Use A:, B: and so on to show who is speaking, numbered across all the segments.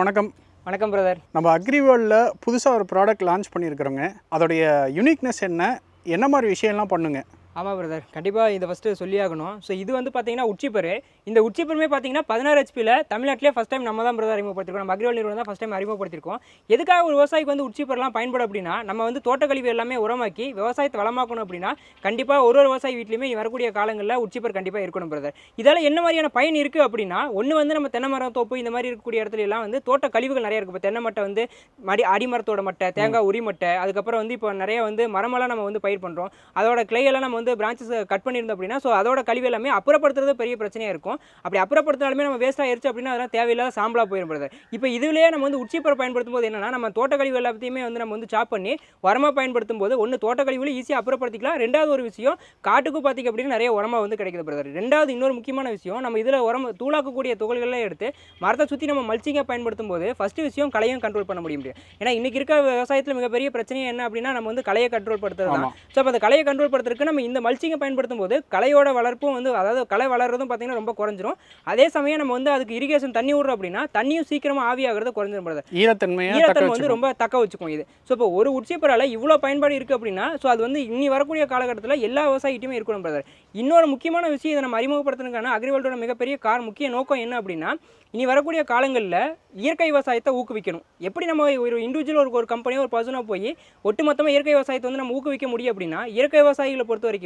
A: Brother வணக்கம்.
B: வணக்கம் brother.
A: நம்ம அக்ரிவேர்ல்டில் புதுசாக ஒரு ப்ராடக்ட் லான்ச் பண்ணியிருக்கிறோங்க. அதோடைய யூனிக்னஸ் என்ன? என்ன மாதிரி விஷயம்லாம் பண்ணுங்க?
B: ஆமாம் பிரதர் கண்டிப்பாக இதை ஃபஸ்ட்டு சொல்லியாகணும். ஸோ இது வந்து பார்த்தீங்கன்னா உச்சிப்பர் இந்த உச்சிப்பருமே பார்த்தீங்கன்னா பதினாறு ஹெச்பியில் தமிழ்நாட்டிலே ஃபஸ்ட் டைம் நம்ம தான் பிரதர் அறிமுகப்படுத்திருக்கோம். நம்ம அக்ரிவல் நிறுவனம் தான் ஃபஸ்ட் டைம் அறிமுகப்படுத்திருக்கோம். எதுக்காக ஒரு விவசாயிக்கு வந்து உச்சிப்பர்லாம் பயன்படும் அப்படின்னா நம்ம வந்து தோட்டக்கழிவு எல்லாமே உரமாக்கி விவசாயத்தை வளமாக்கணும் அப்படின்னா கண்டிப்பாக ஒரு ஒரு விவசாயி வீட்லையுமே வரக்கூடிய காலங்களில் உச்சிப்பர் கண்டிப்பாக இருக்கணும் பிரதர் இதால் என்ன மாதிரியான பயன் இருக்குது அப்படின்னா ஒன்று வந்து நம்ம தென்னை மரம் தோப்பு இந்த மாதிரி இருக்கக்கூடிய இடத்துல எல்லாம் வந்து தோட்ட கழிவுகள் நிறைய இருக்குது இப்போ தென்னை மட்டை வந்து மடி அடிமரத்தோட மட்டை தேங்காய் உரி மட்டை அதுக்கப்புறம் வந்து இப்போ நிறைய வந்து மரமெல்லாம் நம்ம வந்து பயிர் பண்ணுறோம் அதோட கிளையெல்லாம் நம்ம வந்து பிரான்ச்சஸ் கட் பண்ணியிருந்தோம் அப்படின்னா ஸோ அதோட கழிவு எல்லாமே அப்புறப்படுத்துறது பெரிய பிரச்சனையாக இருக்கும். அப்படி அப்புறப்படுத்தினாலுமே நம்ம வேஸ்ட்டாக ஆயிருச்சு அப்படின்னா அதெல்லாம் தேவையில்லாத சாம்பலாக போயிடும். இப்போ இதுலேயே நம்ம வந்து உச்சிப்பரை பயன்படுத்தும் போது என்னன்னா நம்ம தோட்ட கழிவு எல்லாத்தையுமே வந்து நம்ம வந்து சாப் பண்ணி உரமாக பயன்படுத்தும் போது ஒன்று தோட்ட கழிவுல ஈஸியாக அப்புறப்படுத்திக்கலாம். ரெண்டாவது ஒரு விஷயம் காட்டுக்கு பார்த்திங்க அப்படின்னு நிறைய உரமாக வந்து கிடைக்குது பிரதர் ரெண்டாவது இன்னொரு முக்கியமான விஷயம் நம்ம இதில் உரம் தூளாக்கக்கூடிய துகள்கள்லாம் எடுத்து மரத்தை சுற்றி நம்ம மல்ச்சிங்காக பயன்படுத்தும் போது ஃபஸ்ட்டு விஷயம் களையும் கண்ட்ரோல் பண்ண முடியும் ஏன்னா இன்றைக்கி இருக்க விவசாயத்தில் மிகப்பெரிய பிரச்சனை என்ன அப்படின்னா நம்ம வந்து களையை கண்ட்ரோல் படுத்துறது தான். ஸோ அப்போ அந்த கலையை கண்ட்ரோல் பண்ணுறதுக்கு நம்ம இந்த மல்ச்சிங்கை பயன்படுத்தும் போது கலையோட வளர்ப்பும் வந்து அதாவது கலை வளர்றதும் பார்த்தீங்கன்னா ரொம்ப குறைஞ்சிரும். அதே சமயம் நம்ம வந்து அதுக்கு இரிகேஷன் தண்ணி விடுறோம் அப்படின்னா தண்ணியும் சீக்கிரமாக ஆவியாகிறது குறைஞ்சிரும்.
A: ஈரத்தன்மையை தக்க
B: ஈரத்தன்மை வந்து ரொம்ப தக்க வச்சுக்கும் இது. ஸோ இப்போ ஒரு உச்சிப்பரால இவ்வளோ பயன்பாடு இருக்குது அப்படின்னா ஸோ அது வந்து இனி வரக்கூடிய காலகட்டத்தில் எல்லா விவசாயிகிட்டையுமே இருக்கணும் பிரதர் இன்னொரு முக்கியமான விஷயம் இதை நம்ம அறிமுகப்படுத்துறதுக்கான அக்ரிவல்டோட மிகப்பெரிய கார் முக்கிய நோக்கம் என்ன அப்படின்னா இனி வரக்கூடிய காலங்களில் இயற்கை விவசாயத்தை ஊக்குவிக்கணும். எப்படி நம்ம ஒரு இண்டிவிஜுவல் ஒரு ஒரு கம்பெனியோ ஒரு பர்சனாக போய் ஒட்டுமொத்தமாக இயற்கை விவசாயத்தை வந்து நம்ம ஊக்குவிக்க முடியும் அப்படின்னா இயற்கை விவசாயிகளை பொறுத்த வரைக்குமே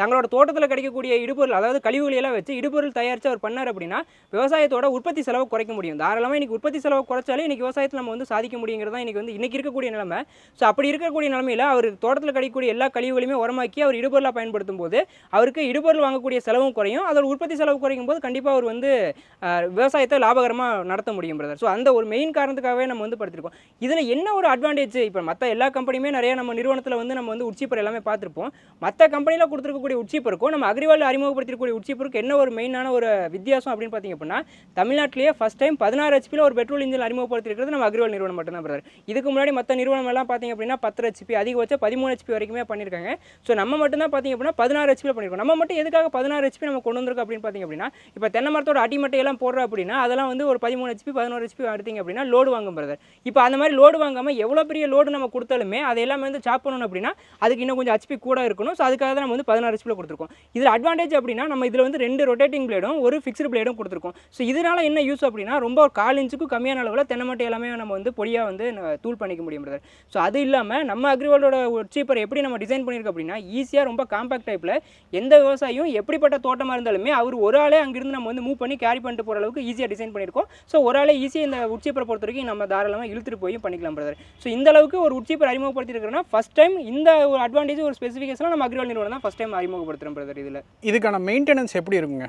B: தங்களோட தோட்டத்தில் கிடைக்கக்கூடிய இடுபொருள் அதாவது கழிவுகளை எல்லாம் வச்சு இடுபொருள் தயாரித்து அவர் பண்ணார் அப்படின்னா விவசாயத்தோட உற்பத்தி செலவை குறைக்க முடியும். தாராளமாக இன்றைக்கி உற்பத்தி செலவை குறைச்சாலே இன்னைக்கு விவசாயத்தில் நம்ம வந்து சாதிக்க முடியுங்கிறது தான் இன்னைக்கு வந்து இன்னைக்கு இருக்கக்கூடிய நிலமை. ஸோ அப்படி இருக்கக்கூடிய நிலமையில அவர் தோட்டத்தில் கிடைக்கக்கூடிய எல்லா கழிவுகளையுமே உரமாக்கி அவர் இடுபொருளாக பயன்படுத்தும் போது அவருக்கு இடுபொருள் வாங்கக்கூடிய செலவும் குறையும். அதோட உற்பத்தி செலவு குறைக்கும் போது கண்டிப்பாக அவர் வந்து விவசாயத்தை லாபகரமாக நடத்த முடியும் பிரதர் ஸோ அந்த ஒரு மெயின் காரணத்துக்காகவே நம்ம வந்து படுத்திருக்கோம். இதில் என்ன ஒரு அட்வான்டேஜ் இப்போ மற்ற எல்லா கம்பெனியுமே நிறைய நம்ம நிறுவனத்தில் வந்து நம்ம வந்து உச்சிப்பர் எல்லாமே பார்த்துருப்போம். மற்ற கம்பெனி கம்பெனியில் கொடுத்துருக்கக்கூடிய உச்சிப்பருக்கும் நம்ம அக்ரிவால் அறிமுகப்படுத்திருக்கக்கூடிய உச்சிப்பருக்கு என்ன ஒரு மெயினான ஒரு வித்தியாசம் அப்படின்னு பார்த்தீங்க அப்படின்னா தமிழ்நாட்டிலேயே ஃபஸ்ட் டைம் பதினாறு ஹெச்பியில் ஒரு பெட்ரோல் இன்ஜின் அறிமுகப்படுத்திருக்கிறது நம்ம அக்ரிவால் நிறுவனம் மட்டும்தான் பிரதர் இதுக்கு முன்னாடி மற்ற நிறுவனம் எல்லாம் பார்த்தீங்க அப்படின்னா பத்து ஹெச்பி அதிகபட்சம் பதிமூணு ஹெச்பி வரைக்குமே பண்ணியிருக்காங்க. ஸோ நம்ம மட்டும் தான் பார்த்தீங்க அப்படின்னா பதினாறு ஹெச்பியில் பண்ணியிருக்கோம். நம்ம மட்டும் எதுக்காக பதினாறு ஹெச்பி நம்ம கொண்டு வந்திருக்கோம் அப்படின்னு பார்த்தீங்க அப்படின்னா இப்போ தென்னை மரத்தோட அடிமட்டையெல்லாம் போடுறோம் அப்படின்னா அதெல்லாம் வந்து ஒரு பதிமூணு ஹெச்பி பதினோரு ஹெச்பி எடுத்தீங்க அப்படின்னா லோடு வாங்கும் பிரதர் இப்போ அந்த மாதிரி லோடு வாங்காமல் எவ்வளோ பெரிய லோடு நம்ம கொடுத்தாலுமே அதை எல்லாமே வந்து சாப் பண்ணணும் அப்படின்னா அதுக்கு இன்னும் கொஞ்சம் ஹெச்பி கூட இருக்கணும். ஸோ அதுக்காக தான் நம்ம வந்து பதினாறு ஹெச்பியில் கொடுத்துருக்கோம். இதில் அட்வான்டேஜ் அப்படின்னா நம்ம இதில் வந்து ரெண்டு ரொட்டேட்டிங் பிளேடும் ஒரு ஃபிக்ஸ்டு பிளேடும் கொடுத்துருக்கோம். ஸோ இதனால என்ன யூஸ் அப்படின்னா ரொம்ப ஒரு கால் இன்ச்சுக்கும் கம்மியான அளவில் தென்னமட்டை எல்லாமே நம்ம வந்து பொடியாக வந்து தூள் பண்ணிக்க முடியும் பிரதர் ஸோ அது இல்லாமல் நம்ம அக்ரிவாலோட சீப்பர் எப்படி நம்ம டிசைன் பண்ணியிருக்கோம் அப்படின்னா ஈஸியாக ரொம்ப காம்பாக்ட் டைப்பில் எந்த விவசாயியும் எப்படிப்பட்ட தோட்டமாக இருந்தாலுமே அவர் ஒரு ஆளே அங்கிருந்து நம்ம வந்து மூவ் பண்ணி கேரி பண்ணிட்டு போகிற அளவுக்கு ஈஸியாக டிசைன் பண்ணியிருக்கோம் ஸோ ஒரு ஆளே ஈஸியாக இந்த உட்சீப்பரை பொறுத்த வரைக்கும் நம்ம தாராளமாக இழுத்துட்டு போய் பண்ணிக்கலாம் பிரதர் ஸோ இந்த அளவுக்கு ஒரு உட்சீப்பர் அறிமுகப்படுத்திருக்கிறோன்னா ஃபஸ்ட் டைம் இந்த ஒரு அட்வான்டேஜ் ஒரு ஸ்பெசிஃபிகேஷன் நம்ம அக்ரிவால் நிறுவனம் தான் ஃபஸ்ட் டைம் அறிமுகப்படுத்துகிறேன் பிரதர் இதில்.
A: இதுக்கான மெயின்டெனன்ஸ் எப்படி இருக்குங்க?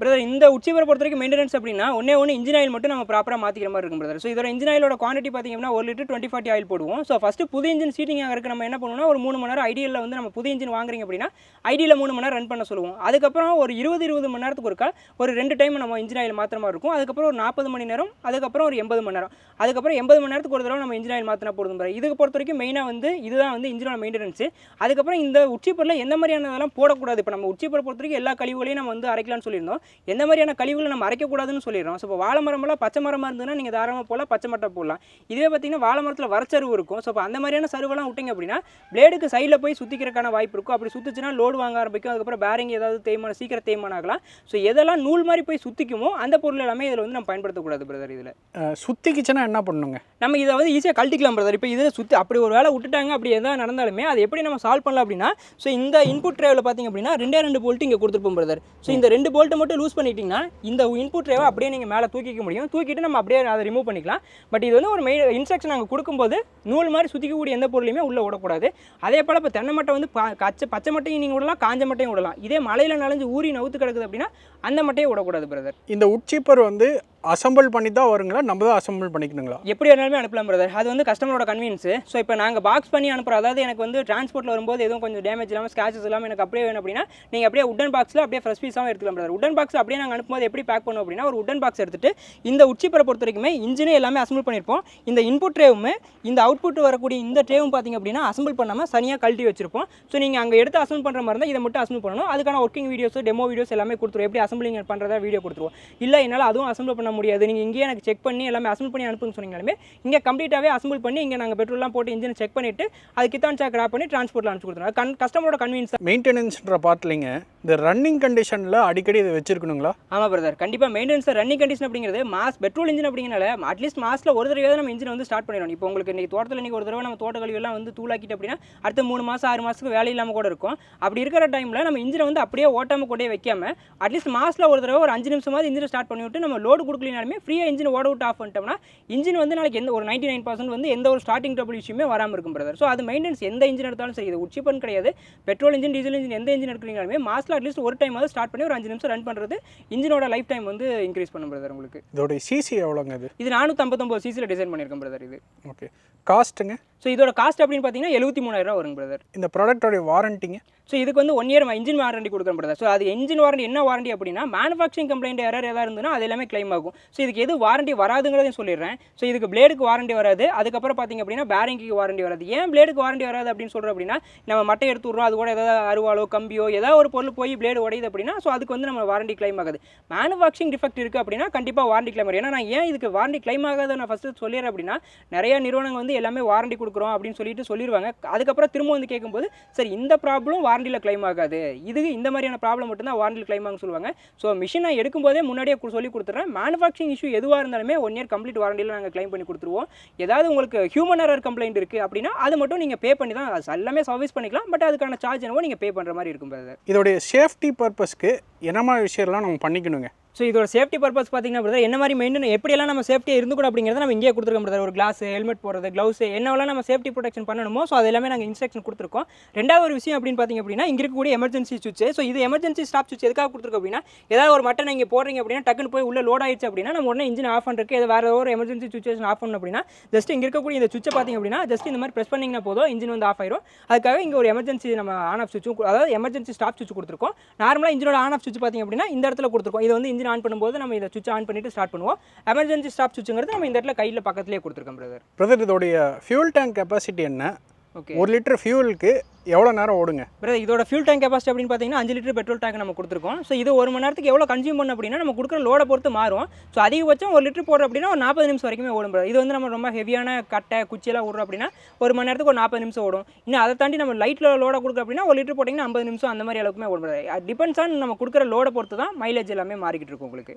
B: பிரதர் இந்த உச்சிபரை பொறுத்த வரைக்கும் மெயின்டெனன்ஸ் அப்படின்னா ஒன்றே ஒன்று இன்ஜின் ஆயில் மட்டும் நம்ம ப்ராப்பராக மாற்றிக்கிற மாதிரி இருக்கும் பிரதர் ஸோ இதோட இன்ஜின் ஆயிலோட குவான்டிட்டி பார்த்தீங்கன்னா ஒரு லிட்டர் டுவெண்ட்டி ஃபார்ட்டி ஆயில் போடுவோம். ஸோ ஃபஸ்ட்டு புது இன்ஜின் சீட்டிங் ஆகிறதுக்கு நம்ம என்ன பண்ணுவோம்னா ஒரு மூணு மணி நேரம் ஐடியில் வந்து நம்ம புது இன்ஜின் வாங்குறீங்க அப்படின்னா ஐடியில் மூணு மணி நேரம் ரன் பண்ண சொல்லுவோம். அதுக்கப்புறம் ஒரு இருபது இருபது மணி நேரத்துக்கு ஒருக்கா ஒரு ரெண்டு டைம் நம்ம இன்ஜின் ஆயில் மாத்திர மாதிரி இருக்கும். அதுக்கப்புறம் ஒரு நாற்பது மணி நேரம் அதுக்கப்புறம் ஒரு எண்பது மணி நேரம். அதுக்கப்புறம் எண்பது மணி நேரத்துக்கு ஒரு தடவை நம்ம இன்ஜின் ஆயில் மாற்றினா போதும் பிரதர் இதுக்கு பொறுத்த வரைக்கும் மெயினாக வந்து இதுதான் வந்து இன்ஜினோட மெயின்டெனன்ஸ் அதுக்கப்புறம் இந்த உச்சிப்பரில் எந்த மாதிரியானதெல்லாம் போடக்கூடாது? இப்போ நம்ம உச்சிப்பரை பொறுத்த வரைக்கும் எல்லா கழிவுகளையும் நம்ம வந்து அரைக்கலாம்னு சொல்லியிருந்தோம். எந்த மாதிரியான கழிவுகளை நம்ம அரைக்கக்கூடாதுன்னு சொல்லிடுறோம். ஸோ இப்போ வாழை மரமெல்லாம் பச்சை மரமாக இருந்ததுன்னா நீங்கள் தாராளமாக போடலாம் பச்சை மட்டை போடலாம். இதுவே பார்த்தீங்கன்னா வாழை மரத்தில் வரச்சருவு இருக்கும். ஸோ இப்போ அந்த மாதிரியான சருவெல்லாம் விட்டிங்க அப்படின்னா பிளேடுக்கு சைடில் போய் சுற்றிக்கிறதுக்கான வாய்ப்பு இருக்கும். அப்படி சுற்றுச்சுன்னா லோடு வாங்க ஆரம்பிக்கும். அதுக்கப்புறம் பேரிங் ஏதாவது தேய்மான சீக்கிரம் தேய்மானம் ஆகலாம். ஸோ எதெல்லாம் நூல் மாதிரி போய் சுற்றிக்குமோ அந்த பொருள் எல்லாமே இதில் வந்து நம்ம பயன்படுத்தக்கூடாது பிரதர் இதில்.
A: அஹ், சுத்திக்கிச்சுன்னா என்ன பண்ணுங்க
B: நம்ம இதை வந்து ஈஸியாக கழட்டிக்கலாம் பிரதர் இப்போ இதில் சுற்றி அப்படி ஒரு வேலை விட்டுட்டாங்க அப்படி எதாவது நடந்தாலுமே அது எப்படி நம்ம சால்வ் பண்ணலாம் அப்படின்னா ஸோ இந்த இன்புட் ட்ரேவில் பார்த்தீங்க அப்படின்னா ரெண்டே ரெண்டு போல்ட்டு இங்கே கொடுத்துருப்போம் பிரதர் ஸோ இந்த ரெண்டு போல்ட்டை மட்டும் லூஸ் பண்ணிட்டீங்கன்னா இந்த இன்புட் ட்ரைவை அப்படியே நீங்கள் மேலே தூக்கிக்க முடியும். தூக்கிட்டு நம்ம அப்படியே அதை ரிமூவ் பண்ணிக்கலாம். பட் இது வந்து ஒரு மெயின் இன்ஸ்ட்ரக்ஷன் நாங்கள் கொடுக்கும்போது நூல் மாதிரி சுற்றிக்கக்கூடிய எந்த பொருளையுமே உள்ளே விடக்கூடாது. அதே போல் இப்போ தென்னை மட்டை வந்து பா- கச்ச பச்சை மட்டையும் நீங்கள் விடலாம் காஞ்ச மட்டையும் விடலாம். இதே மலையில் நனைஞ்சு ஊறி நவுத்து கிடக்குது அப்படின்னா அந்த மட்டையை விடக்கூடாது பிரதர்
A: இந்த உட்சீப்பர் வந்து அசம்பிள் பண்ணி தான் வருங்களா? நம்ம தான் அசம்பிள் பண்ணிக்கணுங்களா?
B: எப்படி வேணாலுமே அனுப்பலாம் பிரதர் அது வந்து கஸ்டமரோட கன்வீனியன்ஸ் ஸோ இப்போ நாங்கள் பாக்ஸ் பண்ணி அனுப்புகிறோம் அதாவது எனக்கு வந்து டிரான்ஸ்போர்ட்டில் வரும்போது எதுவும் கொஞ்சம் டேமேஜ் இல்லாமல் ஸ்கேச்சஸ் இல்லாமல் எனக்கு அப்படியே வேணும் அப்படின்னா நீங்கள் அப்படியே உடன் பாக்ஸில் அப்படியே ஃப்ரெஷ் பீஸாகவும் எடுத்துக்கலாம் பிரதர் உடன் பாக்ஸ் அப்படியே நாங்கள் அனுப்பும்போது எப்படி பேக் பண்ணுவோம் அப்படின்னா ஒரு உடன் பாக்ஸ் எடுத்துட்டு இந்த உச்சிப்பரை பொறுத்த வரைக்குமே இன்ஜினே எல்லாமே அசம்பிள் பண்ணியிருப்போம் இந்த இன்புட் ட்ரேவும் இந்த அவுட்புட் வரக்கூடிய இந்த ட்ரேவும் பார்த்தீங்க அப்படின்னா அசம்பிள் பண்ணாமல் தனியாக கழட்டி வச்சிருப்போம். ஸோ நீங்கள் அங்கே எடுத்து அசம்பிள் பண்ணுற மாதிரி இருந்தால் இதை மட்டும் அசம்பிள் பண்ணணும். அதுக்கான ஒர்க்கிங் வீடியோஸ் டெமோ வீடியோஸ் எல்லாமே கொடுத்துருவோம். எப்படி அசம்பிளிங் பண்ணுறதா வீடியோ கொடுத்துருவோம். இல்லை என்னால் அதுவும் அசம்பிள் பண்ண முடியாது. நீங்கள் இங்கேயே எனக்கு செக் பண்ணி எல்லாமே அசம்பிள் பண்ணி அனுப்புன்னு சொன்னீங்களுமே இங்கே கம்ப்ளீட்டாகவே அசம்பிள் பண்ணி இங்கே நாங்கள் பெட்ரோல்லாம் போட்டு இன்ஜினை செக் பண்ணிவிட்டு அது கித்தான் சாக் ரேப் பண்ணி டிரான்ஸ்போர்ட்டில் அனுப்பிச்சு கொடுத்துருவோம். கன் கஸ்டமரோட கன்வீன்ஸ்
A: மெயின்டெனன்ஸ்ன்ற பார்ட்லிங்க இந்த ரன்னிங் கண்டிஷனில் அடிக்கடி இதை வச்சிருக்கணுங்களா?
B: ஆமாம் பிரதர் கண்டிப்பாக மெயின்டெனன்ஸ் ரன்னிங் கண்டிஷன் அப்படிங்கிறது மாஸ் பெட்ரோல் இன்ஜின் அப்படிங்கனால அட்லீஸ்ட் மாசத்தில் ஒரு தடவை நம்ம இன்ஜின் வந்து ஸ்டார்ட் பண்ணிடணும். இப்போ உங்களுக்கு இன்னைக்கு தோட்டத்தில் இன்னைக்கு ஒரு தடவை நம்ம தோட்ட கழிவெல்லாம் வந்து தூளாக்கிட்டு அப்படின்னா அடுத்த மூணு மாதம் ஆறு மாதத்துக்கு வேலை இல்லாமல் கூட இருக்கும். அப்படி இருக்கிற டைமில் நம்ம இன்ஜினை வந்து அப்படியே ஓட்டாமல் கொண்டே வைக்காம அட்லீஸ்ட் மாசத்தில் ஒரு தடவை ஒரு அஞ்சு நிமிஷமாவது இன்ஜினை ஸ்டார்ட் பண்ணி விட்டு நம்ம லோடு கொடுக்கலினாலுமே ஃப்ரீயாக இன்ஜின் ஓட விட்டு ஆஃப் பண்ணிட்டோம்னா இன்ஜின் வந்து நாளைக்கு எந்த ஒரு நைன்டி நைன் பர்சன்ட் வந்து எந்த ஒரு ஸ்டார்டிங் ட்ரபிள் இஷ்யூமே வராமல் இருக்கும் பிரதர் ஸோ அது மெயின்டெனன்ஸ் எந்த இன்ஜின் எடுத்தாலும் சரி இது உச்சிப்பன் கிடையாது. பெட்ரோல் இன்ஜின் டீசல் இன்ஜின் எந்த இன்ஜின் எடுக்கிறீங்களுமே மாசத்தில் அட்லீஸ்ட் ஒரு டைம் வந்து ஸ்டார்ட் பண்ணி ஒரு அஞ்சு நிமிஷம் ரன் பண்ணுறது இன்ஜினோட லைஃப் டைம் வந்து இன்க்ரீஸ் பண்ணும் பிரதர் உங்களுக்கு.
A: இதோடைய சிசி எவ்வளோங்க இது?
B: இது நானூற்றம்பத்தொம்பது சிசியில் டிசைன் பண்ணியிருக்கேன் பிரதர் இது.
A: ஓகே காஸ்ட்டுங்க
B: ஸோ இதோட காஸ்ட் அப்படின்னு பார்த்தீங்கன்னா எழுபத்தி மூணாயிரம் வருங்க பிரதர்
A: இந்த ப்ராடக்டோடைய வாரண்டிங்க
B: ஸோ இதுக்கு வந்து ஒன் இயர் இன்ஜின் வாரண்டி கொடுக்குறோம் பிரதர் ஸோ அது இன்ஜின் வாரண்டி என்ன வாரண்டி அப்படின்னா மேனுஃபேக்சரிங் கம்ப்ளைண்ட் யாராவது எதாவது இருந்ததுன்னா அது எல்லாமே claim ஆகும். ஸோ இதுக்கு எது வாரண்டி வராதுங்கிறதையும் சொல்லிடுறேன். ஸோ இதுக்கு பிளேடுக்கு வாரண்டி வராது. அதுக்கப்புறம் பார்த்தீங்க அப்படின்னா பேரிங்க்கு வாரண்டி வராது. ஏன் பிளேடுக்கு வாரண்டி வராது அப்படின்னு சொல்கிறோம் அப்படின்னா நம்ம மட்டை எடுத்து விட்றோம் அது கூட ஏதாவது அருவாளோ கம்பியோ ஏதாவது ஒரு பொருள் போய் பிளேடு உடையுது அப்படின்னா ஸோ அதுக்கு வந்து நம்ம வாரண்டி claim ஆகுது. மேனுஃபேக்சரிங் டிஃபெக்ட் இருக்குது அப்படின்னா கண்டிப்பாக வாரண்டி claim ஆகும். ஏன்னா நான் ஏன் இதுக்கு வாரண்டி claim ஆகாத நான் ஃபஸ்ட்டு சொல்லிடுறேன் அப்படின்னா நிறைய நிறுவனங்கள் வந்து எல்லாமே வாரண்டி கொடுக்குறோம் அப்படின்னு சொல்லிட்டு சொல்லிடுவாங்க. அதுக்கப்புறம் திரும்ப வந்து கேட்கும்போது சரி இந்த ப்ராப்ளம் வாரண்டியில் கிளைம் ஆகாது. இது இந்த மாதிரியான ப்ராப்ளம் மட்டும்தான் வாரண்டியில் கிளைம் ஆகும்னு சொல்லுவாங்க. ஸோ மிஷின் நான் எடுக்கும்போதே முன்னாடியே சொல்லி கொடுத்துட்றேன். மேனுஃபேக்சரிங் இஷ்யூ எதுவாக இருந்தாலுமே ஒன் இயர் கம்ப்ளீட் வாரண்டியில் நாங்கள் கிளைம் பண்ணி கொடுத்துருவோம். ஏதாவது உங்களுக்கு ஹியூமன் எரர் கம்ப்ளைண்ட் இருக்குது அப்படின்னா அது மட்டும் நீங்கள் பே பண்ணி தான் அது எல்லாமே சர்வீஸ் பண்ணிக்கலாம். பட் அதுக்கான சார்ஜ் என்னவோ நீங்கள் பே பண்ணுற மாதிரி இருக்கும் பிரதர்
A: இதோடைய சேஃப்டி பர்பஸ்க்கு என்ன மாதிரி விஷயம்லாம் நம்ம பண்ணிக்கணுங்க.
B: ஸோ இதோட சேஃப்டி பர்பஸ் பார்த்தீங்கன்னா பிரதர் என்ன மாதிரி மெயின்டைன் எப்படியெல்லாம் நம்ம சேஃப்டியாக இருந்து அப்படிங்கிறத நம்ம இங்கேயே கொடுத்துருக்கோம் பிரதர் ஒரு கிளாஸ் ஹெல்மெட் போடுறது க்ளவுஸ் என்னவெல்லாம் நம்ம சேஃப்டி ப்ரொடெக்ஷன் பண்ணணுமோ ஸோ அது எல்லாமே நாங்கள் இன்ஸ்ட்ரக்ஷன் கொடுத்துருக்கோம். ரெண்டாவது ஒரு விஷயம் அப்படின்னு பார்த்தீங்க அப்படின்னா இங்கே இருக்கக்கூடிய எமர்ஜென்சி சுவிச்சு ஸோ இது எமர்ஜென்சி ஸ்டாப் சுவிச் எதுக்காக கொடுத்துருக்கோம் அப்படின்னா ஏதாவது ஒரு மட்டன் நீங்கள் போடுறீங்க அப்படின்னா டக்குன்னு போய் உள்ள லோட் ஆயிடுச்சு அப்படின்னா நம்ம உடனே இன்ஜின் ஆஃப் பண்ணுறதுக்கு ஏதாவது வேறு ஒரு எமர்ஜென்சி சுச்சுவேஷன் ஆஃப் பண்ணணும் அப்படின்னா ஜஸ்ட் இங்கே இருக்கக்கூடிய இந்த சுவிச்சை பார்த்தீங்க அப்படின்னா ஜஸ்ட் இந்த மாதிரி ப்ரெஸ் பண்ணிங்கன்னா போதும் இன்ஜின் வந்து ஆஃப் ஆயிரும். அதுக்காக இங்கே ஒரு எமர்ஜென்சி நம்ம ஆன் ஆஃப் சுவிச்சும் அதாவது எமர்ஜென்சி ஸ்டாப் சுவிச் கொடுத்துருக்கோம். நார்மலாக இன்ஜினோட ஆன் ஆஃப் சுவிட்ச் பார்த்திங்க அப்படின்னா இந்த இடத்துல கொடுத்துருக்கோம். இது வந்து இன்ஜின் ஆன் பண்ணும்போது நம்ம இதை சுவிட்ச் ஆன் பண்ணிட்டு ஸ்டார்ட் பண்ணுவோம். எமர்ஜென்சி ஸ்டாப் சுவிட்சுங்கிறது நம்ம இந்த இடத்துல கையில் பக்கத்துலேயே கொடுத்துருக்கோம் பிரதர்
A: பிரதர் இதோடைய ஃபியூல் டேங்க் கெப்பாசிட்டி என்ன?
B: ஓகே
A: ஒரு லிட்டர் ஃபியூலுக்கு எவ்வளோ நேரம் ஓடுங்க?
B: பிரதர் இதோட ஃபியூல் டேங்க் கெப்பாசிட்டி அப்படின்னு பார்த்தீங்கன்னா அஞ்சு லிட்டர் பெட்ரோல் டேங்க் நம்ம கொடுத்துருக்கோம். ஸோ இது ஒரு மணி நேரத்துக்கு எவ்வளோ கன்சியூம் பண்ண அப்படின்னா நம்ம கொடுக்குற லோடை பொறுத்து மாறும். ஸோ அதிகபட்சம் ஒரு லிட்டர் போடுற அப்படின்னா ஒரு நாற்பது நிமிஷம் வரைக்குமே ஓடும். இது வந்து நம்ம ரொம்ப ஹெவியான கட்டை குச்சியெல்லாம் விட்றோம் அப்படின்னா ஒரு மணி நேரத்துக்கு ஒரு நாற்பது நிமிஷம் ஓடும். இன்னும் அதை தாண்டி நம்ம லைட்டில் லோட கொடுக்குற அப்படின்னா ஒரு லிட்டர் போட்டிங்கன்னா ஐம்பது நிமிஷம் அந்த மாதிரி அளவுக்குமே ஓடும் டிபெண்ட்ஸ் ஆன் நம்ம கொடுக்குற லோடை பொறுத்து தான் மைலேஜ் எல்லாமே மாறிக்கிட்டு இருக்கும் உங்களுக்கு.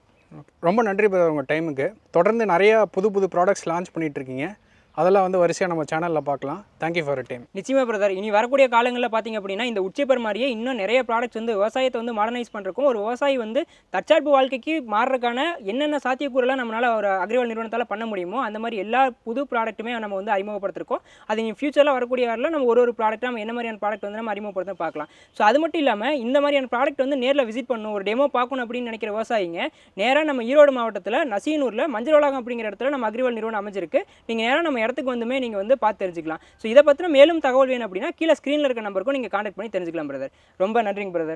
A: ரொம்ப நன்றி உங்கள் டைமுக்கு தொடர்ந்து நிறையா புது புது ப்ராடக்ட்ஸ் லான்ச் பண்ணிட்டு இருக்கீங்க. அதெல்லாம் வந்து வரிசையாக நம்ம சேனலில் பார்க்கலாம். தேங்க்யூ ஃபார் டைம்
B: நிச்சயமா பிரதர் இனி வரக்கூடிய காலங்களில் பார்த்தீங்க அப்படின்னா இந்த உச்சிப்பர் மாதிரியே இன்னும் நிறைய ப்ராடக்ட்ஸ் வந்து விவசாயத்தை வந்து மாடர்னைஸ் பண்ணுறக்கும் ஒரு விவசாயி வந்து தற்சார்பு வாழ்க்கைக்கு மாறுறதுக்கான என்னென்ன சாத்தியக்கூறலாம் நம்மளால் ஒரு அக்ரிவால் நிறுவனத்தால் பண்ண முடியுமோ அந்த மாதிரி எல்லா புது ப்ராடக்ட்டுமே நம்ம வந்து அறிமுகப்படுத்திருக்கோம். அது இனி ஃபியூச்சரில் வரக்கூடிய காரில் நம்ம ஒரு ஒரு ப்ராடக்ட் நம்ம என்ன மாதிரியான ப்ராடக்ட் வந்து நம்ம அறிமுகப்படுத்த பார்க்கலாம். ஸோ அது மட்டும் இல்லாமல் இந்த மாதிரியான ப்ராடக்ட் வந்து நேரில் விசிட் பண்ணணும் ஒரு டெமோ பார்க்கணும் அப்படின்னு நினைக்கிற விவசாயிங்க நேராக நம்ம ஈரோடு மாவட்டத்தில் நசீனூரில் மஞ்சள் வளாகம் அப்படிங்கிற இடத்துல நம்ம அக்ரிவால் நிறுவனம் அமைஞ்சிருக்கு. நீங்கள் நேராக நம்ம இடத்துக்கு வந்துமே நீங்கள் வந்து பார்த்து தெரிஞ்சுக்கலாம். ஸோ இதை பற்றின மேலும் தகவல் வேணும் அப்படின்னா கீழே ஸ்க்ரீனில் இருக்க நம்பருக்கும் நீங்கள் காண்டாக்ட் பண்ணி தெரிஞ்சுக்கலாம் பிரதர் ரொம்ப நன்றிங்க பிரதர்